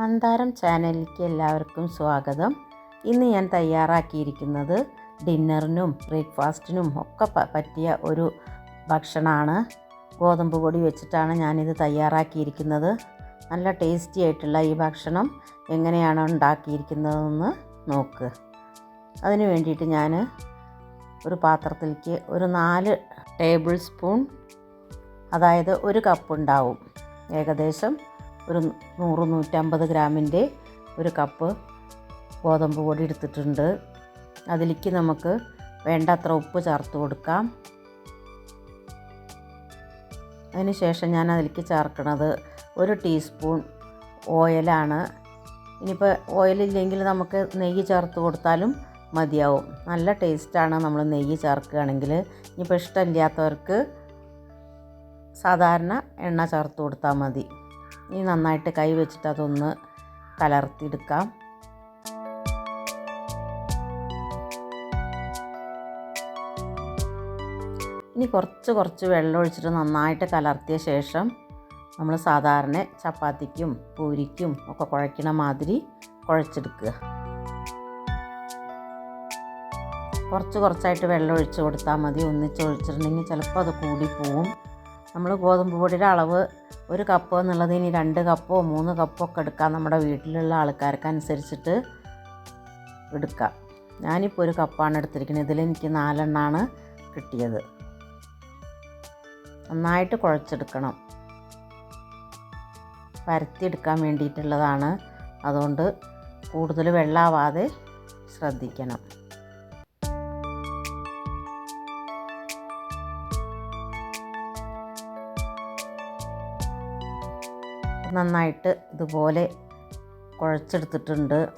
മന്ദാരം ചാനലിലേക്ക് എല്ലാവർക്കും സ്വാഗതം. ഇന്ന് ഞാൻ തയ്യാറാക്കിയിരിക്കുന്നത് ഡിന്നറിനും ബ്രേക്ക്ഫാസ്റ്റിനും ഒക്കെ പറ്റിയ ഒരു ഭക്ഷണമാണ്. ഗോതമ്പ് പൊടി വെച്ചിട്ടാണ് ഞാനിത് തയ്യാറാക്കിയിരിക്കുന്നത്. നല്ല ടേസ്റ്റി ആയിട്ടുള്ള ഈ ഭക്ഷണം എങ്ങനെയാണ് ഉണ്ടാക്കിയിരിക്കുന്നതെന്ന് നോക്ക്. അതിന് വേണ്ടിയിട്ട് ഞാൻ ഒരു പാത്രത്തിലേക്ക് ഒരു നാല് ടേബിൾ സ്പൂൺ അതായത് ഒരു കപ്പ് ഉണ്ടാവും. ഏകദേശം ഒരു നൂറ് നൂറ്റമ്പത് ഗ്രാമിന്റെ ഒരു കപ്പ് ഗോതമ്പ് പൊടി എടുത്തിട്ടുണ്ട്. അതിലേക്ക് നമുക്ക് വേണ്ടത്ര ഉപ്പ് ചേർത്ത് കൊടുക്കാം. അതിന് ശേഷം ഞാൻ അതിലേക്ക് ചേർക്കുന്നത് ഒരു ടീസ്പൂൺ ഓയിലാണ്. ഇനിയിപ്പോൾ ഓയിലില്ലെങ്കിൽ നമുക്ക് നെയ്യ് ചേർത്ത് കൊടുത്താലും മതിയാവും. നല്ല ടേസ്റ്റാണ് നമ്മൾ നെയ്യ് ചേർക്കുകയാണെങ്കിൽ. ഇനിയിപ്പോൾ ഇഷ്ടമില്ലാത്തവർക്ക് സാധാരണ എണ്ണ ചേർത്ത് കൊടുത്താൽ മതി. ഇനി നന്നായിട്ട് കൈ വെച്ചിട്ട് അതൊന്ന് കലർത്തിയെടുക്കാം. ഇനി കുറച്ച് കുറച്ച് വെള്ളം ഒഴിച്ചിട്ട് നന്നായിട്ട് കലർത്തിയ ശേഷം നമ്മൾ സാധാരണ ചപ്പാത്തിക്കും പൂരിക്കും ഒക്കെ കുഴയ്ക്കണ മാതിരി കുഴച്ചെടുക്കുക. കുറച്ച് കുറച്ചായിട്ട് വെള്ളം ഒഴിച്ച് കൊടുത്താൽ മതി. ഒന്നിച്ച് ഒഴിച്ചിട്ടുണ്ടെങ്കിൽ ചിലപ്പോൾ അത് കൂടി പോവും നമ്മൾ ഗോതമ്പ് പൊടിയുടെ അളവ് ഒരു കപ്പ് എന്നുള്ളത് ഇനി രണ്ട് കപ്പോ മൂന്ന് കപ്പോ ഒക്കെ എടുക്കാം നമ്മുടെ വീട്ടിലുള്ള ആൾക്കാർക്ക് അനുസരിച്ചിട്ട് എടുക്കാം. ഞാനിപ്പോൾ ഒരു കപ്പാണ് എടുത്തിരിക്കുന്നത്. ഇതിൽ എനിക്ക് നാലെണ്ണമാണ് കിട്ടിയത്. നന്നായിട്ട് കുഴച്ചെടുക്കണം. പരത്തിയെടുക്കാൻ വേണ്ടിയിട്ടുള്ളതാണ്. അതുകൊണ്ട് കൂടുതൽ വെള്ളമാവാതെ ശ്രദ്ധിക്കണം. നന്നായിട്ട് ഇതുപോലെ കുഴച്ചെടുത്തിട്ടുണ്ട്.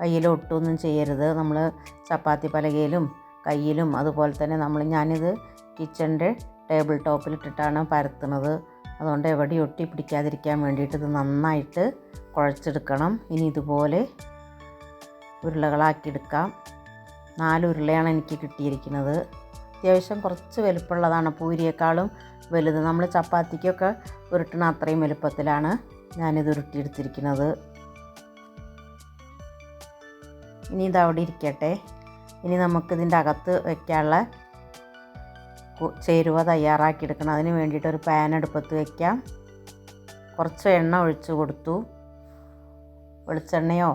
കയ്യിൽ ഒട്ടൊന്നും ചെയ്യരുത്. നമ്മൾ ചപ്പാത്തി പലകയിലും കയ്യിലും അതുപോലെ തന്നെ നമ്മൾ ഞാനിത് കിച്ചന്റെ ടേബിൾ ടോപ്പിലിട്ടിട്ടാണ് പരത്തുന്നത്. അതുകൊണ്ട് എവിടെ ഒട്ടി പിടിക്കാതിരിക്കാൻ വേണ്ടിയിട്ട് ഇത് നന്നായിട്ട് കുഴച്ചെടുക്കണം. ഇനി ഇതുപോലെ ഉരുളകളാക്കി എടുക്കാം നാല് ഉരുളയാണ് എനിക്ക് കിട്ടിയിരിക്കുന്നത്. അത്യാവശ്യം കുറച്ച് വലുപ്പമുള്ളതാണ്. പൂരിയേക്കാളും വലുത്. നമ്മൾ ചപ്പാത്തിക്കൊക്കെ ഉരുട്ടണ അത്രയും വലുപ്പത്തിലാണ് ഞാനിത് ഉരുട്ടിയെടുത്തിരിക്കുന്നത്. ഇനി ഇത് അവിടെ ഇരിക്കട്ടെ. ഇനി നമുക്കിതിന്റെ അകത്ത് വയ്ക്കാനുള്ള ചേരുവ തയ്യാറാക്കിയെടുക്കണം. അതിന് വേണ്ടിയിട്ട് ഒരു പാൻ അടുപ്പത്ത് വയ്ക്കാം കുറച്ച് എണ്ണ ഒഴിച്ചു കൊടുത്തു. വെളിച്ചെണ്ണയോ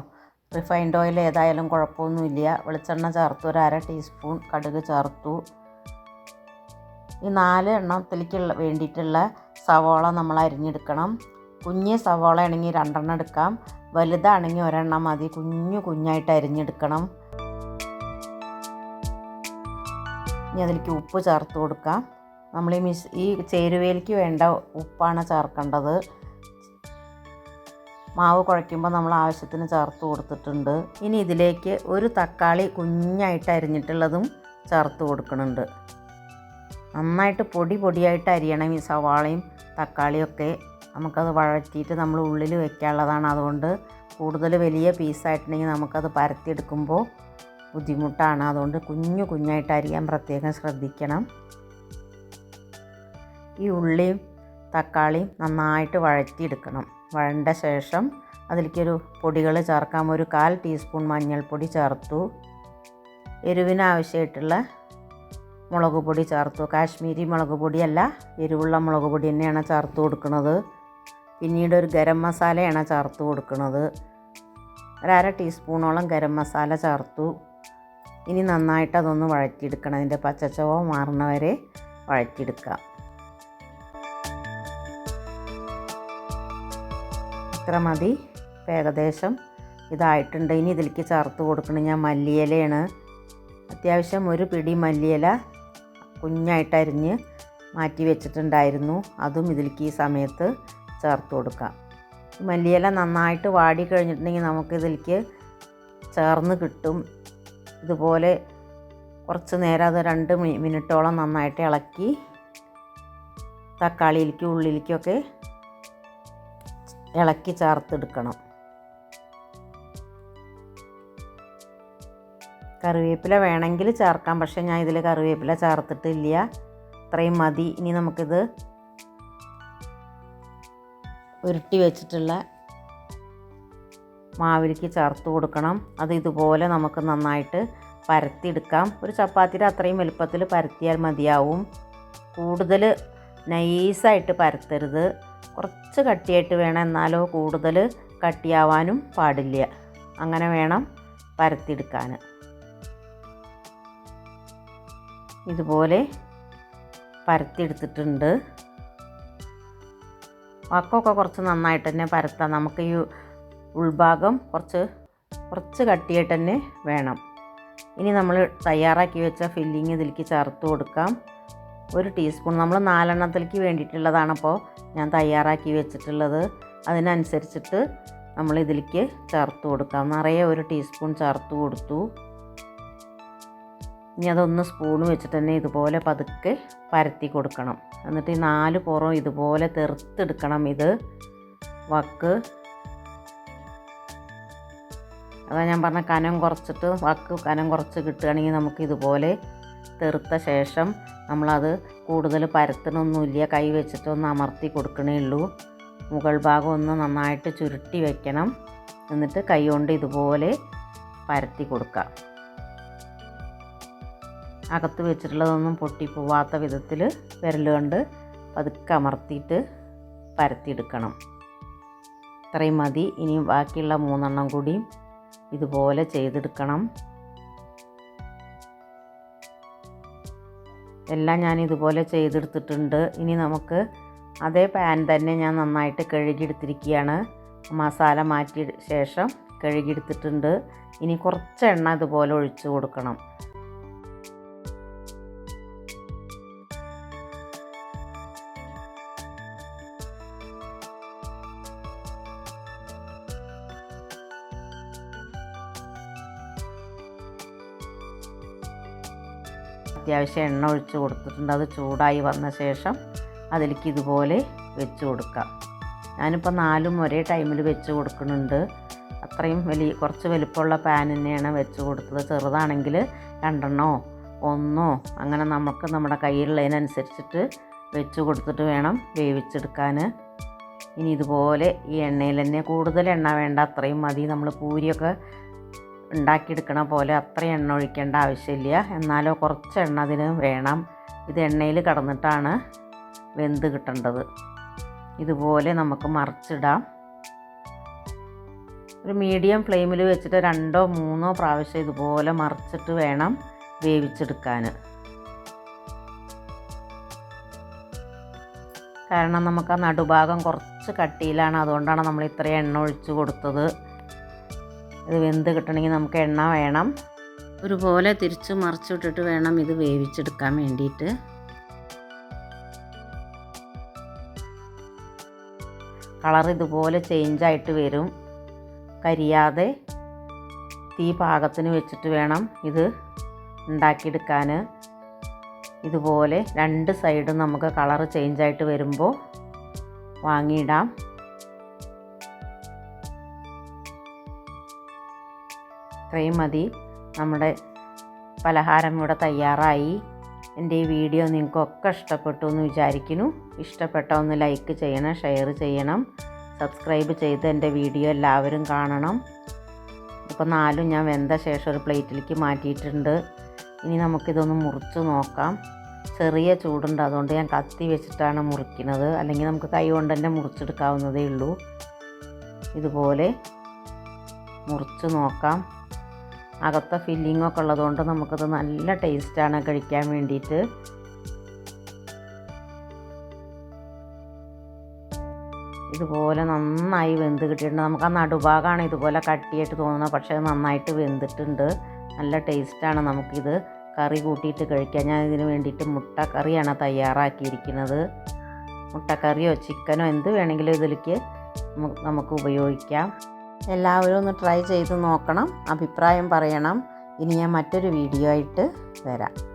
റിഫൈൻഡ് ഓയിൽ ഏതായാലും കുഴപ്പമൊന്നുമില്ല. വെളിച്ചെണ്ണ ചേർത്തു. ഒരു അര ടീസ്പൂൺ കടുക് ചേർത്തു. ഈ നാല് എണ്ണത്തിലേക്കുള്ള വേണ്ടിയിട്ടുള്ള സവോള നമ്മൾ അരിഞ്ഞെടുക്കണം. കുഞ്ഞ് സവോള ആണെങ്കിൽ രണ്ടെണ്ണം എടുക്കാം. വലുതാണെങ്കിൽ ഒരെണ്ണം മതി. കുഞ്ഞു കുഞ്ഞായിട്ട് അരിഞ്ഞെടുക്കണം. ഇനി അതിലേക്ക് ഉപ്പ് ചേർത്ത് കൊടുക്കാം. നമ്മൾ ഈ മിസ് ഈ ചേരുവയിലേക്ക് വേണ്ട ഉപ്പാണ് ചേർക്കേണ്ടത്. മാവ് കുഴയ്ക്കുമ്പോൾ നമ്മൾ ആവശ്യത്തിന് ചേർത്ത് കൊടുത്തിട്ടുണ്ട്. ഇനി ഇതിലേക്ക് ഒരു തക്കാളി കുഞ്ഞായിട്ട് അരിഞ്ഞിട്ടുള്ളതും ചേർത്ത് കൊടുക്കുന്നുണ്ട്. നന്നായിട്ട് പൊടി പൊടിയായിട്ട് അരിയണം ഈ സവാളയും തക്കാളിയൊക്കെ. നമുക്കത് വഴറ്റിയിട്ട് നമ്മൾ ഉള്ളിൽ വെക്കാനുള്ളതാണ്. അതുകൊണ്ട് കൂടുതൽ വലിയ പീസായിട്ടുണ്ടെങ്കിൽ നമുക്കത് പരത്തിയെടുക്കുമ്പോൾ ബുദ്ധിമുട്ടാണ്. അതുകൊണ്ട് കുഞ്ഞു കുഞ്ഞായിട്ട് അരിയാൻ പ്രത്യേകം ശ്രദ്ധിക്കണം. ഈ ഉള്ളിയും തക്കാളിയും നന്നായിട്ട് വഴറ്റിയെടുക്കണം. വഴണ്ട ശേഷം അതിലേക്കൊരു പൊടികൾ ചേർക്കാം. ഒരു കാൽ ടീസ്പൂൺ മഞ്ഞൾപ്പൊടി ചേർത്തു. എരിവിന് ആവശ്യമായിട്ടുള്ള മുളക് പൊടി ചേർത്തു. കാശ്മീരി മുളക് പൊടിയല്ല എരിവുള്ള മുളക് പൊടി തന്നെയാണ് ചേർത്ത് കൊടുക്കുന്നത്. പിന്നീട് ഒരു ഗരം മസാലയാണ് ചേർത്ത് കൊടുക്കുന്നത്. ഒരര ടീസ്പൂണോളം ഗരം മസാല ചേർത്തു. ഇനി നന്നായിട്ട് അതൊന്ന് വഴറ്റിയെടുക്കണം. അതിന്റെ പച്ചച്ചവ മാറുന്ന വരെ ഇത്ര മതി. ഏകദേശം ഇതായിട്ടുണ്ട്. ഇനി ഇതിലേക്ക് ചേർത്ത് കൊടുക്കണം ഞാൻ മല്ലിയിലയാണ്. അത്യാവശ്യം ഒരു പിടി മല്ലിയില കുഞ്ഞായിട്ട് അരിഞ്ഞ് മാറ്റി വെച്ചിട്ടുണ്ടായിരുന്നു. അതും ഇതിലേക്ക് ഈ സമയത്ത് ചേർത്ത് കൊടുക്കാം. മല്ലിയില നന്നായിട്ട് വാടി കഴിഞ്ഞിട്ടുണ്ടെങ്കിൽ നമുക്ക് ഇതിലേക്ക് ചേർന്ന് കിട്ടും. ഇതുപോലെ കുറച്ച് നേരം അത് രണ്ട് മിനിറ്റോളം നന്നായിട്ട് ഇളക്കി തക്കാളിയിലേക്കും ഉള്ളിലേക്കൊക്കെ ഇളക്കി ചേർത്തെടുക്കണം. കറിവേപ്പില വേണമെങ്കിൽ ചേർക്കാം. പക്ഷേ ഞാൻ ഇതിൽ കറിവേപ്പില ചേർത്തിട്ടില്ല. ഇത്രയും മതി. ഇനി നമുക്കിത് ഉരുട്ടി വെച്ചിട്ടുള്ള മാവിലേക്ക് ചേർത്ത് കൊടുക്കണം. അത് ഇതുപോലെ നമുക്ക് നന്നായിട്ട് പരത്തിയെടുക്കാം. ഒരു ചപ്പാത്തിയുടെ അത്രയും വലുപ്പത്തിൽ പരത്തിയാൽ മതിയാവും. കൂടുതൽ നൈസായിട്ട് പരത്തരുത്. കുറച്ച് കട്ടിയായിട്ട് വേണം. എന്നാലോ കൂടുതൽ കട്ടിയാവാനും പാടില്ല. അങ്ങനെ വേണം പരത്തിയെടുക്കാൻ. ഇതുപോലെ പരത്തിയെടുത്തിട്ടുണ്ട്. വക്കമൊക്കെ കുറച്ച് നന്നായിട്ട് തന്നെ പരത്താം. നമുക്ക് ഈ ഉൾഭാഗം കുറച്ച് കുറച്ച് കട്ടിയായിട്ട് തന്നെ വേണം. ഇനി നമ്മൾ തയ്യാറാക്കി വെച്ച ഫില്ലിങ് ഇതിലേക്ക് ചേർത്ത് കൊടുക്കാം. ഒരു ടീസ്പൂൺ. നമ്മൾ നാലെണ്ണത്തിലേക്ക് വേണ്ടിയിട്ടുള്ളതാണ് അപ്പോൾ ഞാൻ തയ്യാറാക്കി വെച്ചിട്ടുള്ളത്. അതിനനുസരിച്ചിട്ട് നമ്മൾ ഇതിലേക്ക് ചേർത്ത് കൊടുക്കാം. നിറയെ ഒരു ടീസ്പൂൺ ചേർത്ത് കൊടുത്തു. ഇനി അതൊന്ന് സ്പൂൺ വെച്ചിട്ട് തന്നെ ഇതുപോലെ പതുക്കെ പരത്തി കൊടുക്കണം. എന്നിട്ട് ഈ നാല് പുറം ഇതുപോലെ തെറുത്തെടുക്കണം ഇത്. വക്ക്. അതാ ഞാൻ പറഞ്ഞ കനം കുറച്ചിട്ട് വക്ക് കനം കുറച്ച് കിട്ടുകയാണെങ്കിൽ നമുക്ക് ഇതുപോലെ തെറുത്ത ശേഷം നമ്മളത് കൂടുതൽ പരത്തണമൊന്നുമില്ല. കൈ വെച്ചിട്ടൊന്ന് അമർത്തി കൊടുക്കണേ ഉള്ളൂ. മുകൾ ഭാഗം ഒന്ന് നന്നായിട്ട് ചുരുട്ടി വയ്ക്കണം എന്നിട്ട് കൈ കൊണ്ട് ഇതുപോലെ പരത്തി കൊടുക്കാം. അകത്ത് വെച്ചിട്ടുള്ളതൊന്നും പൊട്ടിപ്പോവാത്ത വിധത്തിൽ വിരൽ കൊണ്ട് പതുക്കെ അമർത്തിയിട്ട് പരത്തിയെടുക്കണം. ഇത്രയും മതി. ഇനി ബാക്കിയുള്ള മൂന്നെണ്ണം കൂടി ഇതുപോലെ ചെയ്തെടുക്കണം. എല്ലാം ഞാൻ ഇതുപോലെ ചെയ്തെടുത്തിട്ടുണ്ട്. ഇനി നമുക്ക് അതേ പാൻ തന്നെ ഞാൻ നന്നായിട്ട് കഴുകിയെടുത്തിരിക്കുകയാണ്. മസാല മാറ്റിയ ശേഷം കഴുകിയെടുത്തിട്ടുണ്ട്. ഇനി കുറച്ച് എണ്ണ ഇതുപോലെ ഒഴിച്ചു കൊടുക്കണം. അത്യാവശ്യം എണ്ണ ഒഴിച്ച് കൊടുത്തിട്ടുണ്ട്. അത് ചൂടായി വന്ന ശേഷം അതിലേക്ക് ഇതുപോലെ വെച്ച് കൊടുക്കാം. ഞാനിപ്പോൾ നാലും ഒരേ ടൈമിൽ വെച്ച് കൊടുക്കുന്നുണ്ട്. അത്രയും വലിയ കുറച്ച് വലിപ്പമുള്ള പാൻ തന്നെയാണ് വെച്ച് കൊടുത്തത്. ചെറുതാണെങ്കിൽ രണ്ടെണ്ണോ ഒന്നോ അങ്ങനെ നമുക്ക് നമ്മുടെ കയ്യിലുള്ളതിനനുസരിച്ചിട്ട് വെച്ച് കൊടുത്തിട്ട് വേണം വേവിച്ചെടുക്കാൻ ഇനി ഇതുപോലെ ഈ എണ്ണയിൽ തന്നെ കൂടുതൽ എണ്ണ വേണ്ട അത്രയും മതി. നമ്മൾ പൂരിയൊക്കെ ഉണ്ടാക്കിയെടുക്കണ പോലെ അത്ര എണ്ണ ഒഴിക്കേണ്ട ആവശ്യമില്ല. എന്നാലോ കുറച്ച് എണ്ണ അതിന് വേണം. ഇത് എണ്ണയിൽ കടന്നിട്ടാണ് വെന്ത് കിട്ടേണ്ടത്. ഇതുപോലെ നമുക്ക് മറിച്ചിടാം. ഒരു മീഡിയം ഫ്ലെയിമിൽ വെച്ചിട്ട് രണ്ടോ മൂന്നോ പ്രാവശ്യം ഇതുപോലെ മറിച്ചിട്ട് വേണം വേവിച്ചെടുക്കാൻ. കാരണം നമുക്ക് ആ നടുഭാഗം കുറച്ച് കട്ടിയിലാണ്. അതുകൊണ്ടാണ് നമ്മൾ ഇത്രയും എണ്ണ ഒഴിച്ച് കൊടുത്തത്. ഇത് വെന്ത് കിട്ടണമെങ്കിൽ നമുക്ക് എണ്ണ വേണം. ഒരുപോലെ തിരിച്ച് മറിച്ചിട്ടിട്ട് വേണം ഇത് വേവിച്ചെടുക്കാൻ വേണ്ടിയിട്ട്. കളർ ഇതുപോലെ ചേഞ്ചായിട്ട് വരും. കരിയാതെ തീ പാകത്തിന് വെച്ചിട്ട് വേണം ഇത് ഉണ്ടാക്കിയെടുക്കാൻ. ഇതുപോലെ രണ്ട് സൈഡും നമുക്ക് കളർ ചേഞ്ചായിട്ട് വരുമ്പോൾ വാങ്ങിയിടാം. ഇത്രയും മതി. നമ്മുടെ പലഹാരം ഇവിടെ തയ്യാറായി. എന്റെ ഈ വീഡിയോ നിങ്ങൾക്കൊക്കെ ഇഷ്ടപ്പെട്ടു എന്ന് വിചാരിക്കുന്നു. ഇഷ്ടപ്പെട്ട ഒന്ന് ലൈക്ക് ചെയ്യണം ഷെയർ ചെയ്യണം. സബ്സ്ക്രൈബ് ചെയ്ത് എന്റെ വീഡിയോ എല്ലാവരും കാണണം. ഇപ്പോൾ നാലും ഞാൻ വെന്ത ശേഷം ഒരു പ്ലേറ്റിലേക്ക് മാറ്റിയിട്ടുണ്ട്. ഇനി നമുക്കിതൊന്ന് മുറിച്ച് നോക്കാം. ചെറിയ ചൂടുണ്ട് അതുകൊണ്ട് ഞാൻ കത്തി വെച്ചിട്ടാണ് മുറിക്കുന്നത്. അല്ലെങ്കിൽ നമുക്ക് കൈ കൊണ്ട് തന്നെ മുറിച്ചെടുക്കാവുന്നതേ ഉള്ളൂ. ഇതുപോലെ മുറിച്ച് നോക്കാം. അകത്തെ ഫില്ലിംഗ് ഒക്കെ ഉള്ളതുകൊണ്ട് നമുക്കത് നല്ല ടേസ്റ്റാണ് കഴിക്കാൻ വേണ്ടിയിട്ട്. ഇതുപോലെ നന്നായി വെന്ത് കിട്ടിയിട്ടുണ്ട്. നമുക്ക് ആ നടുഭാഗമാണ് ഇതുപോലെ കട്ടിയായിട്ട് തോന്നുന്നത് പക്ഷേ നന്നായിട്ട് വെന്തിട്ടുണ്ട്. നല്ല ടേസ്റ്റാണ് നമുക്കിത് കറി കൂട്ടിയിട്ട് കഴിക്കാം ഞാൻ ഇതിന് വേണ്ടിയിട്ട് മുട്ടക്കറിയാണ് തയ്യാറാക്കിയിരിക്കുന്നത്. മുട്ടക്കറിയോ ചിക്കനോ എന്ത് വേണമെങ്കിലും ഇതിലേക്ക് നമുക്ക് ഉപയോഗിക്കാം. എല്ലാവരും ഒന്ന് ട്രൈ ചെയ്ത് നോക്കണം അഭിപ്രായം പറയണം. ഇനി ഞാൻ മറ്റൊരു വീഡിയോ ആയിട്ട് വരാം.